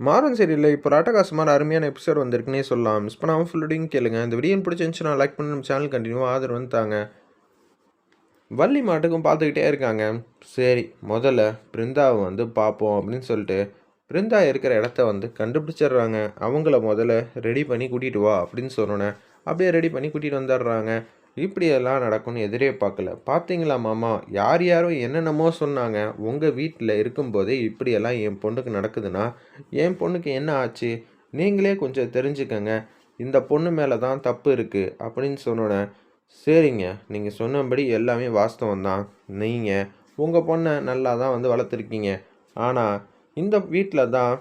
மாறன் சரியில்லை இப்போ ராட்டகாசமான அருமையான எபிசோட் வந்திருக்குன்னே சொல்லலாம். மிஸ் பண்ணாமல் ஃபுல்லோடையும் கேளுங்க. இந்த வீடியோ பிடிச்சிருந்துச்சுன்னா லைக் பண்ணி நம்ம சேனல் கண்டினியூவாக ஆதரவு வந்துட்டாங்க வள்ளி மாட்டுக்கும் பார்த்துக்கிட்டே இருக்காங்க. சரி முதல்ல பிருந்தாவை வந்து பார்ப்போம் அப்படின்னு சொல்லிட்டு பிருந்தா இருக்கிற இடத்த வந்து கண்டுபிடிச்சிடுறாங்க. அவங்கள முதல்ல ரெடி பண்ணி கூட்டிகிட்டு வா அப்படின்னு சொன்னோன்னே அப்படியே ரெடி பண்ணி கூட்டிகிட்டு வந்துடுறாங்க. இப்படியெல்லாம் நடக்கும்னு எதிரே பார்க்கல. பார்த்தீங்களா மாமா? யார் யாரோ என்னென்னமோ சொன்னாங்க. உங்கள் வீட்டில் இருக்கும்போதே இப்படியெல்லாம் என் பொண்ணுக்கு நடக்குதுன்னா என் பொண்ணுக்கு என்ன ஆச்சு? நீங்களே கொஞ்சம் தெரிஞ்சுக்கங்க. இந்த பொண்ணு மேலே தான் தப்பு இருக்குது அப்படின்னு சொன்னோன்னே சரிங்க. நீங்கள் சொன்னபடி எல்லாமே வாஸ்தவம் தான். நீங்கள் உங்கள் பொண்ணை நல்லா தான் வந்து வளர்த்துருக்கீங்க. ஆனால் இந்த வீட்டில் தான்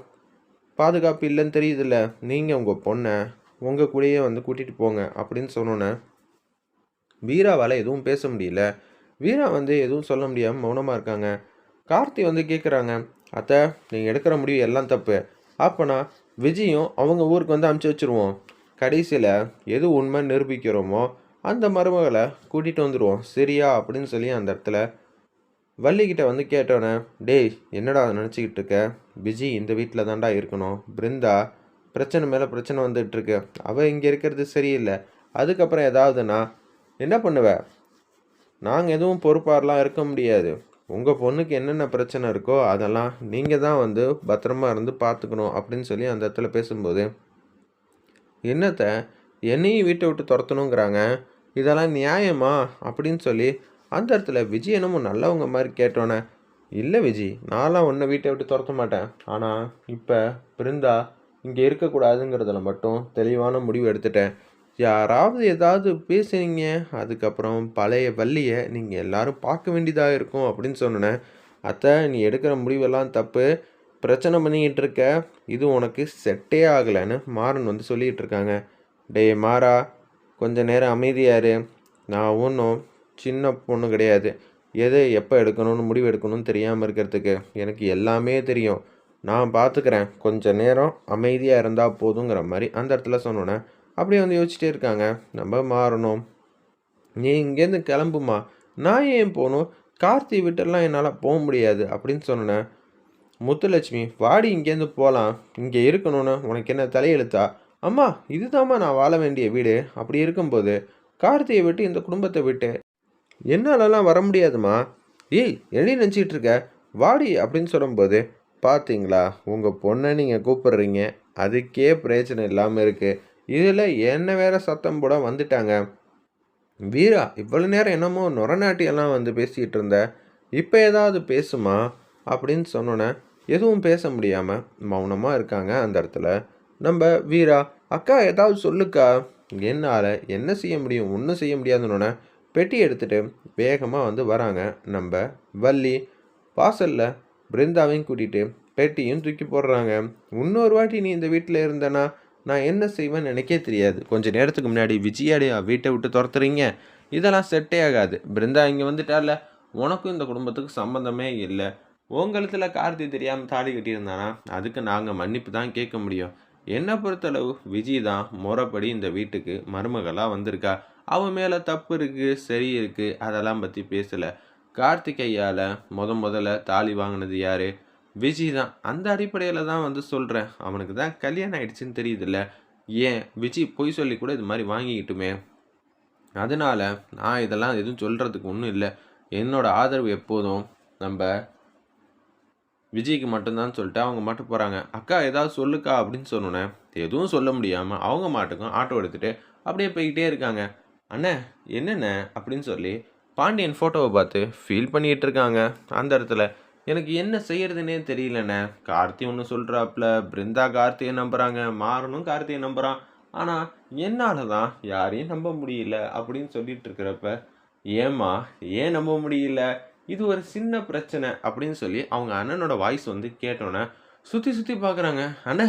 பாதுகாப்பு இல்லைன்னு தெரியுதுல்ல. நீங்கள் உங்கள் பொண்ணை உங்கள் கூடயே வந்து கூட்டிகிட்டு போங்க அப்படின்னு சொன்னோன்னே வீராவால் எதுவும் பேச முடியல. வீரா வந்து எதுவும் சொல்ல முடியாமல் மௌனமாக இருக்காங்க. கார்த்தி வந்து கேட்குறாங்க அத்தை நீங்கள் எடுக்கிற முடிவு எல்லாம் தப்பு. அப்போனா விஜயும் அவங்க ஊருக்கு வந்து அமுச்சு வச்சுருவோம். கடைசியில் எது உண்மை நிரூபிக்கிறோமோ அந்த மருமகளை கூட்டிகிட்டு வந்துடுவோம் சரியா? அப்படின்னு சொல்லி அந்த இடத்துல வள்ளிக்கிட்ட வந்து கேட்டோன்னே டேய் என்னடா நினச்சிக்கிட்டு இருக்க? விஜி இந்த வீட்டில் தாண்டா இருக்கணும். பிருந்தா பிரச்சனை மேலே பிரச்சனை வந்துட்டுருக்கு அவள் இங்கே இருக்கிறது சரியில்லை. அதுக்கப்புறம் ஏதாவதுன்னா என்ன பண்ணுவ? நாங்கள் எதுவும் பொறுப்பாரெலாம் இருக்க முடியாது. உங்கள் பொண்ணுக்கு என்னென்ன பிரச்சனை இருக்கோ அதெல்லாம் நீங்கள் தான் வந்து பத்திரமா இருந்து பார்த்துக்கணும் அப்படின்னு சொல்லி அந்த இடத்துல பேசும்போது என்னத்த என்னையும் வீட்டை விட்டு துரத்தணுங்கிறாங்க. இதெல்லாம் நியாயமா? அப்படின்னு சொல்லி அந்த இடத்துல விஜய் என்னமோ நல்லவங்க மாதிரி கேட்டோன்னே இல்லை விஜய் நான்லாம் உன்னை வீட்டை விட்டு துரத்த மாட்டேன். ஆனால் இப்போ பிருந்தா இங்கே இருக்கக்கூடாதுங்கிறதுல மட்டும் தெளிவான முடிவு எடுத்துட்டேன். யாராவது ஏதாவது பேசுனீங்க அதுக்கப்புறம் பழைய வள்ளியை நீங்கள் எல்லாரும் பார்க்க வேண்டியதாக இருக்கும் அப்படின்னு சொன்னேன் அத்தை நீ எடுக்கிற முடிவெல்லாம் தப்பு. பிரச்சனை பண்ணிக்கிட்டு இருக்க. இது உனக்கு செட்டே ஆகலைன்னு மாறன் வந்து சொல்லிகிட்டு இருக்காங்க. டேய் மாறா கொஞ்ச நேரம் அமைதியாரு நான் ஒன்றும் சின்ன பொண்ணு கிடையாது. எதை எப்போ எடுக்கணும்னு முடிவு எடுக்கணும்னு தெரியாமல் இருக்கிறதுக்கு எனக்கு எல்லாமே தெரியும். நான் பார்த்துக்கிறேன் கொஞ்ச நேரம் அமைதியாக இருந்தால் போதுங்கிற மாதிரி அந்த இடத்துல சொன்னோன்னே அப்படியே வந்து யோசிச்சுட்டே இருக்காங்க. நம்ம மாறணும். நீ இங்கேருந்து கிளம்புமா? நான் ஏன் போகணும்? கார்த்தி விட்டுலாம் என்னால் போக முடியாது அப்படின்னு சொன்னேன் முத்துலட்சுமி வாடி இங்கேருந்து போகலாம். இங்கே இருக்கணும்னு உனக்கு என்ன தலையெழுத்தா? அம்மா இதுதாம்மா நான் வாழ வேண்டிய வீடு. அப்படி இருக்கும்போது கார்த்தியை விட்டு இந்த குடும்பத்தை விட்டு. என்னாலலாம் வர முடியாதுமா ஏய் எழுதி நினச்சிக்கிட்டு இருக்க? வாடி அப்படின்னு சொல்லும்போது பார்த்தீங்களா உங்கள் பொண்ணை நீங்கள் கூப்பிடுறீங்க. அதுக்கே பிரயோஜனம் இல்லாமல் இருக்குது இதில் என்ன வேற சத்தம் போட வந்துட்டாங்க? வீரா இவ்வளோ நேரம் என்னமோ நொரநாட்டியெல்லாம் வந்து பேசிகிட்டு இருந்த. இப்போ ஏதாவது பேசுமா? அப்படின்னு சொன்னோன்னே எதுவும் பேச முடியாமல் மௌனமாக இருக்காங்க அந்த இடத்துல. நம்ம வீரா அக்கா ஏதாவது சொல்லுக்கா? என்னால் என்ன செய்ய முடியும் ஒன்றும் செய்ய முடியாதுன்னொன்னே பெட்டி எடுத்துகிட்டு வேகமாக வந்து வராங்க நம்ம வள்ளி. வாசலில் பிருந்தாவையும் கூட்டிகிட்டு பெட்டியும் தூக்கி போடுறாங்க. இன்னொரு வாட்டி நீ இந்த வீட்டில் இருந்தனா நான் என்ன செய்வேன்னு எனக்கே தெரியாது. கொஞ்ச நேரத்துக்கு முன்னாடி விஜயாடியா வீட்டை விட்டு துரத்துறீங்க. இதெல்லாம் செட்டே ஆகாது. பிருந்தா இங்கே வந்துட்டால உனக்கும் இந்த குடும்பத்துக்கு சம்மந்தமே இல்லை. உங்களத்தில் கார்த்தி தெரியாமல் தாலி கட்டியிருந்தானா? அதுக்கு நாங்கள் மன்னிப்பு தான் கேட்க முடியும். என்னை பொறுத்தளவு விஜய் தான் முறைப்படி இந்த வீட்டுக்கு மருமகளாக வந்திருக்கா. அவன் மேலே தப்பு இருக்குது சரி இருக்குது அதெல்லாம் பற்றி பேசலை. கார்த்திகையால் முத முதல்ல தாலி வாங்கினது யார்? விஜய் தான். அந்த அடிப்படையில் தான் வந்து சொல்கிறேன் அவனுக்கு தான் கல்யாணம் ஆயிடுச்சுன்னு தெரியுதுல்ல. ஏன்? விஜய் பொய் சொல்லி கூட இது மாதிரி வாங்கிக்கிட்டுமே. அதனால் நான் இதெல்லாம் எதுவும் சொல்கிறதுக்கு ஒன்றும் இல்லை. என்னோடய ஆதரவு எப்போதும் நம்ம விஜய்க்கு மட்டும்தான் சொல்லிட்டு அவங்க மட்டும் போகிறாங்க அக்கா ஏதாவது சொல்லுக்கா அப்படின்னு சொன்னோன்னே எதுவும் சொல்ல முடியாமல் அவங்க மாட்டுக்கும் ஆட்டோ எடுத்துகிட்டு அப்படியே போய்கிட்டே இருக்காங்க. அண்ணே என்னென்ன அப்படின்னு சொல்லி பாண்டியன் ஃபோட்டோவை பார்த்து ஃபீல் பண்ணிகிட்டு இருக்காங்க. அந்த இடத்துல எனக்கு என்ன செய்யறதுனே தெரியலண்ணே. கார்த்தி ஒன்று சொல்கிறாப்புல பிருந்தா கார்த்தியை நம்புகிறாங்க மாறனும் கார்த்தியை நம்புகிறான் ஆனால் என்னால் தான் யாரையும் நம்ப முடியல அப்படின்னு சொல்லிட்டு இருக்கிறப்ப ஏம்மா ஏன் நம்ப முடியல? இது ஒரு சின்ன பிரச்சனை அப்படின்னு சொல்லி அவங்க அண்ணனோட வாய்ஸ் வந்து கேட்டோன்னே சுற்றி சுற்றி பார்க்குறாங்க அண்ணே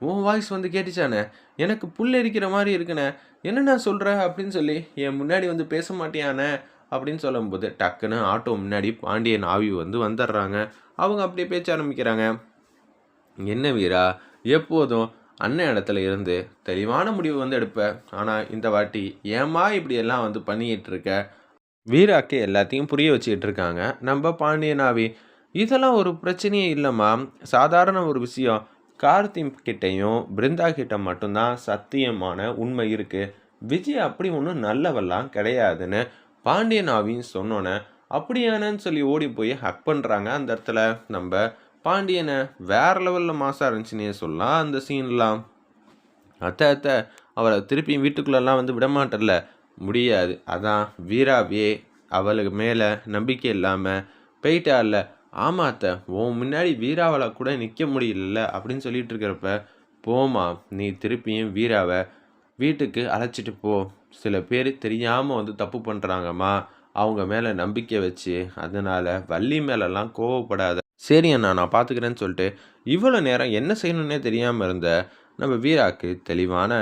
உன் வாய்ஸ் வந்து கேட்டுச்சானே எனக்கு புல் எரிக்கிற மாதிரி இருக்குண்ணே. என்னண்ணா சொல்கிற அப்படின்னு சொல்லி என் முன்னாடி வந்து பேச மாட்டியானே அப்படின்னு சொல்லும்போது டக்குன்னு ஆட்டோ முன்னாடி பாண்டியன் ஆவி வந்து வந்துடுறாங்க. அவங்க அப்படியே பேச்ச ஆரம்பிக்கிறாங்க. என்ன வீரா எப்போதும் அண்ணன் இடத்துல இருந்து தெளிவான முடிவு வந்து எடுப்பேன் ஆனால் இந்த வாட்டி ஏமா இப்படியெல்லாம் வந்து பண்ணிக்கிட்டு இருக்க? வீராக்கு எல்லாத்தையும் புரிய வச்சுக்கிட்டு இருக்காங்க. நம்ம பாண்டியன் ஆவி இதெல்லாம் ஒரு பிரச்சனையே இல்லைம்மா. சாதாரண ஒரு விஷயம். கார்த்தி கிட்டேயும் பிருந்தா கிட்ட மட்டும்தான் சத்தியமான உண்மை இருக்குது விஜய் அப்படி ஒன்றும் நல்லவெல்லாம் கிடையாதுன்னு பாண்டியன் ஆவின்னு சொன்னோன்னே அப்படியானன்னு சொல்லி ஓடி போய் ஹக் பண்ணுறாங்க அந்த இடத்துல. நம்ம பாண்டியனை வேற லெவலில் மாசாக இருந்துச்சுன்னே சொல்லலாம் அந்த சீன்லாம் அத்தை அத்தை அவளை திருப்பி வீட்டுக்குள்ளெல்லாம் வந்து விடமாட்டல முடியாது. அதான் வீராவே அவளுக்கு மேலே நம்பிக்கை இல்லாமல் போயிட்டால. ஆமாம் அத்தை உன் முன்னாடி வீராவளை கூட நிற்க முடியல அப்படின்னு சொல்லிட்டு இருக்கிறப்ப போமா நீ திருப்பியும் வீராவை. வீட்டுக்கு அழைச்சிட்டு போ. சில பேர் தெரியாமல் வந்து தப்பு பண்ணுறாங்கம்மா அவங்க மேலே நம்பிக்கை வச்சு அதனால் வள்ளி மேலெல்லாம் கோவப்படாத. சரி அண்ணா நான் பார்த்துக்கிறேன்னு சொல்லிட்டு இவ்வளோ நேரம் என்ன செய்யணுன்னே தெரியாமல் இருந்த நம்ம வீராக்கு தெளிவான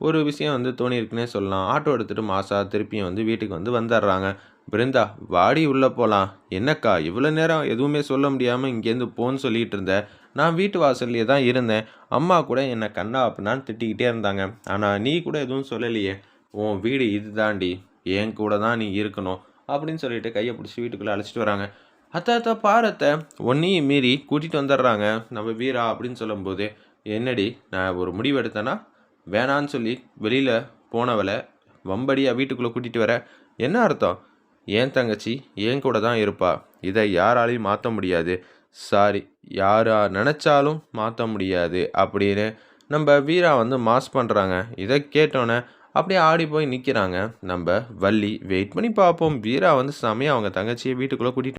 ஒரு விஷயம் வந்து தோணியிருக்குன்னே சொல்லலாம். ஆட்டோ எடுத்துகிட்டு மாசா திருப்பியும் வந்து வீட்டுக்கு வந்து வந்துடுறாங்க பிருந்தா வாடி உள்ளே போகலாம் என்னக்கா இவ்வளோ நேரம் எதுவுமே சொல்ல முடியாமல் இங்கேருந்து போன்னு சொல்லிகிட்டு இருந்தேன் நான் வீட்டு வாசல்லையே தான் இருந்தேன். அம்மா கூட என்னை கண்ணா அப்படின்னான்னு திட்டிக்கிட்டே இருந்தாங்க. ஆனால் நீ கூட எதுவும் சொல்லலையே. உன் வீடு இது தாண்டி. என் கூட தான் நீ இருக்கணும் அப்படின்னு சொல்லிட்டு கையை பிடிச்சி வீட்டுக்குள்ளே அழைச்சிட்டு வராங்க. அத்த அத்தை பாரத்தை ஒன்றையும் மீறி கூட்டிகிட்டு வந்துடுறாங்க நம்ம வீரா அப்படின்னு சொல்லும்போது என்னடி நான் ஒரு முடிவு எடுத்தேன்னா வேணான்னு சொல்லி வெளியில் போனவளை வம்படியாக வீட்டுக்குள்ளே கூட்டிகிட்டு வர. என்ன அர்த்தம்? என் தங்கச்சி என் கூட தான் இருப்பா. இதை யாராலையும் மாற்ற முடியாது. சாரி யாரா நினச்சாலும் மாற்ற முடியாது அப்படின்னு நம்ம வீரா வந்து மாஸ் பண்ணுறாங்க இதை கேட்டோன்னே அப்படியே ஆடி போய் நிற்கிறாங்க நம்ம வள்ளி வெயிட் பண்ணி பார்ப்போம். வீரா வந்து செமையாக அவங்க தங்கச்சியை வீட்டுக்குள்ளே கூட்டிகிட்டு